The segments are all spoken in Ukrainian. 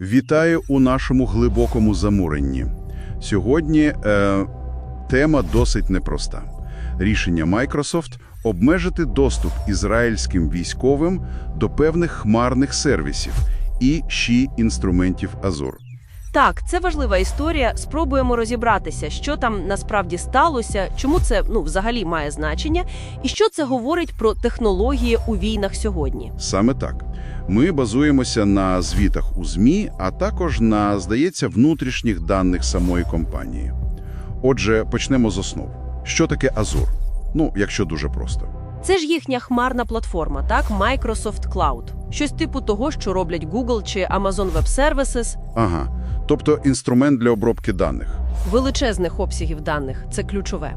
Вітаю у нашому глибокому замуренні. Сьогодні е, тема досить непроста. Рішення Microsoft обмежити доступ ізраїльським військовим до певних хмарних сервісів і ще інструментів Azure. Так, це важлива історія. Спробуємо розібратися, що там насправді сталося, чому це ну взагалі має значення, і що це говорить про технології у війнах сьогодні. Саме так. Ми базуємося на звітах у ЗМІ, а також на, здається, внутрішніх даних самої компанії. Отже, почнемо з основ. Що таке Azure? Ну, якщо дуже просто. Це ж їхня хмарна платформа, так Microsoft Cloud. Щось типу того, що роблять Google чи Amazon Web Services. Ага. Тобто інструмент для обробки даних. Величезних обсягів даних це ключове.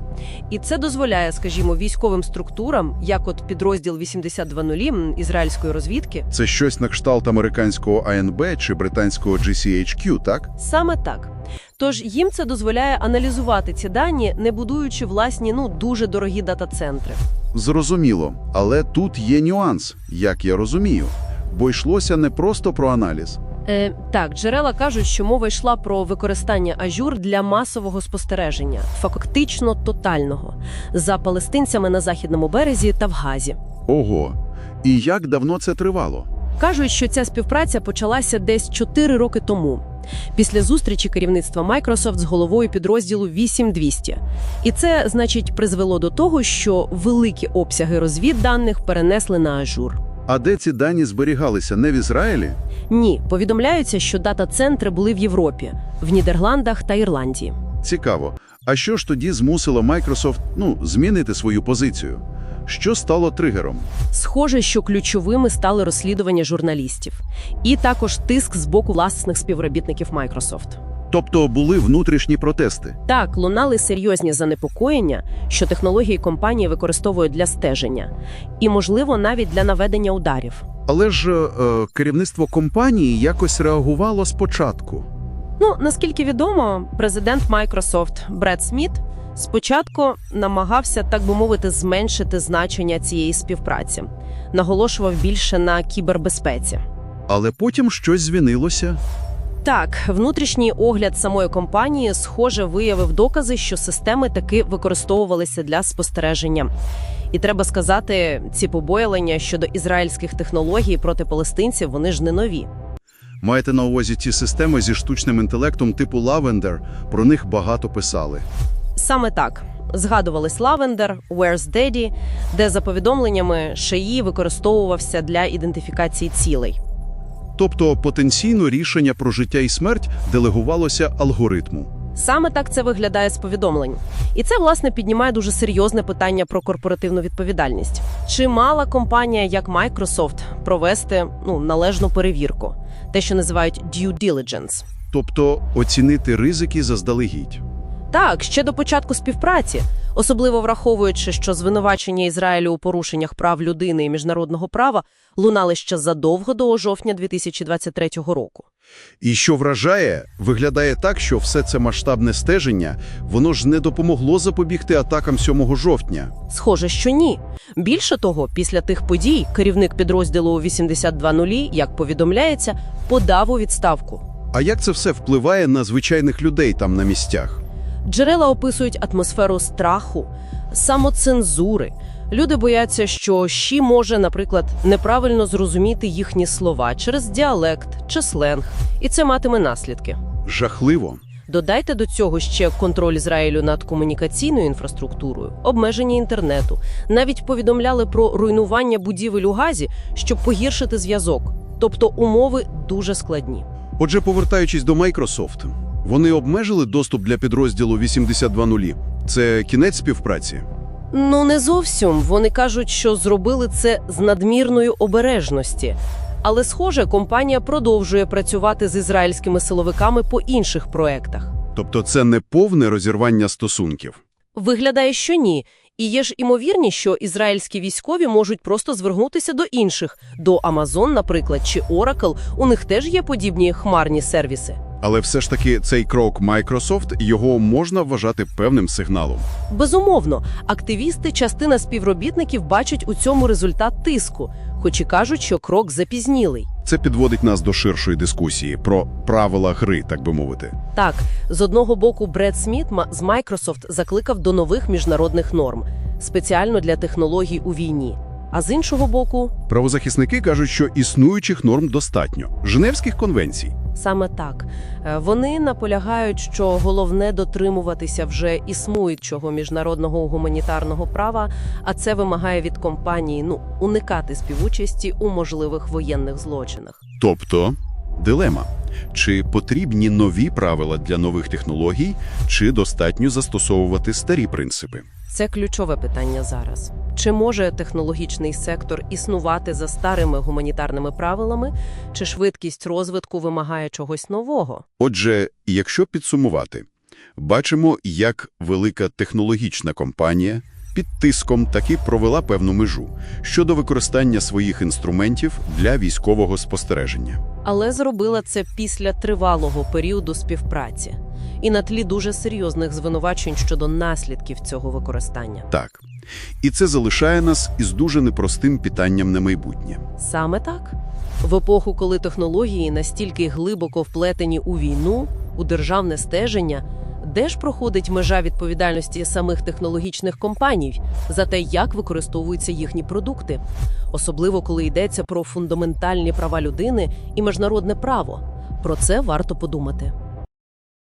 І це дозволяє, скажімо, військовим структурам, як от підрозділ 82.0 м, ізраїльської розвідки, Це щось на кшталт американського АНБ чи британського GCHQ, так? Саме так. Тож їм це дозволяє аналізувати ці дані, не будуючи власні ну дуже дорогі дата-центри. Зрозуміло. Але тут є нюанс, як я розумію. Бо йшлося не просто про аналіз. Е, так, джерела кажуть, що мова йшла про використання Azure для масового спостереження, фактично тотального, за палестинцями на західному березі та в Газі. Ого. І як давно це тривало? Кажуть, що ця співпраця почалася десь 4 роки тому, після зустрічі керівництва Microsoft з головою підрозділу 8200. І це, значить, призвело до того, що великі обсяги розвідданих перенесли на Azure. А де ці дані зберігалися? Не в Ізраїлі? Ні, повідомляється, що дата-центри були в Європі, в Нідерландах та Ірландії. Цікаво. А що ж тоді змусило Microsoft, ну, змінити свою позицію? Що стало тригером? Схоже, що ключовими стали розслідування журналістів, і також тиск з боку власних співробітників Microsoft. Тобто були внутрішні протести. Так, лунали серйозні занепокоєння, що технології компанії використовують для стеження, і, можливо, навіть для наведення ударів. Але ж е, керівництво компанії якось реагувало спочатку. Ну, наскільки відомо, президент Microsoft Бред Сміт спочатку намагався, так би мовити, зменшити значення цієї співпраці, наголошував більше на кібербезпеці. Але потім щось змінилося. Так, внутрішній огляд самої компанії, схоже, виявив докази, що системи таки використовувалися для спостереження. І треба сказати, ці побоювання щодо ізраїльських технологій проти палестинців вони ж не нові. Маєте на увазі ті системи зі штучним інтелектом типу Lavender, про них багато писали. Саме так згадувались Lavender, Where's Daddy, де за повідомленнями шиї використовувався для ідентифікації цілей. Тобто потенційно рішення про життя і смерть делегувалося алгоритму. Саме так це виглядає з повідомлень. І це, власне, піднімає дуже серйозне питання про корпоративну відповідальність. Чи мала компанія, як Microsoft, провести ну, належну перевірку, те, що називають due diligence? Тобто оцінити ризики заздалегідь. Так, ще до початку співпраці, особливо враховуючи, що звинувачення Ізраїлю у порушеннях прав людини і міжнародного права лунали ще задовго до жовтня 2023 року. І що вражає, виглядає так, що все це масштабне стеження, воно ж не допомогло запобігти атакам 7 жовтня. Схоже, що ні. Більше того, після тих подій керівник підрозділу 82.0, як повідомляється, подав у відставку. А як це все впливає на звичайних людей там на місцях? Джерела описують атмосферу страху, самоцензури. Люди бояться, що щі може, наприклад, неправильно зрозуміти їхні слова через діалект чи сленг, і це матиме наслідки. Жахливо. Додайте до цього ще контроль Ізраїлю над комунікаційною інфраструктурою, обмеження інтернету. Навіть повідомляли про руйнування будівель у Газі, щоб погіршити зв'язок. Тобто умови дуже складні. Отже, повертаючись до Microsoft, вони обмежили доступ для підрозділу 82.0. Це кінець співпраці. Ну не зовсім. Вони кажуть, що зробили це з надмірної обережності. Але, схоже, компанія продовжує працювати з ізраїльськими силовиками по інших проектах. Тобто це не повне розірвання стосунків. Виглядає, що ні. І є ж імовірність, що ізраїльські військові можуть просто звернутися до інших, до Amazon, наприклад, чи Oracle. У них теж є подібні хмарні сервіси. Але все ж таки цей крок Microsoft, його можна вважати певним сигналом. Безумовно, активісти, частина співробітників бачать у цьому результат тиску, хоч і кажуть, що крок запізнілий. Це підводить нас до ширшої дискусії про правила гри, так би мовити. Так, з одного боку, Бред Сміт з Microsoft закликав до нових міжнародних норм, спеціально для технологій у війні. А з іншого боку, Правозахисники кажуть, що існуючих норм достатньо Женевських конвенцій. Саме так. Е, Вони наполягають, що головне дотримуватися вже існуючого міжнародного гуманітарного права, а це вимагає від компанії ну уникати співучасті у можливих воєнних злочинах. Тобто дилема. Чи потрібні нові правила для нових технологій, чи достатньо застосовувати старі принципи? Це ключове питання зараз. Чи може технологічний сектор існувати за старими гуманітарними правилами, чи швидкість розвитку вимагає чогось нового? Отже, якщо підсумувати, бачимо, як велика технологічна компанія під тиском таки провела певну межу щодо використання своїх інструментів для військового спостереження. Але зробила це після тривалого періоду співпраці і на тлі дуже серйозних звинувачень щодо наслідків цього використання. Так. І це залишає нас із дуже непростим питанням на майбутнє. Саме так. В епоху, коли технології настільки глибоко вплетені у війну, у державне стеження, де ж проходить межа відповідальності самих технологічних компаній за те, як використовуються їхні продукти, особливо коли йдеться про фундаментальні права людини і міжнародне право. Про це варто подумати.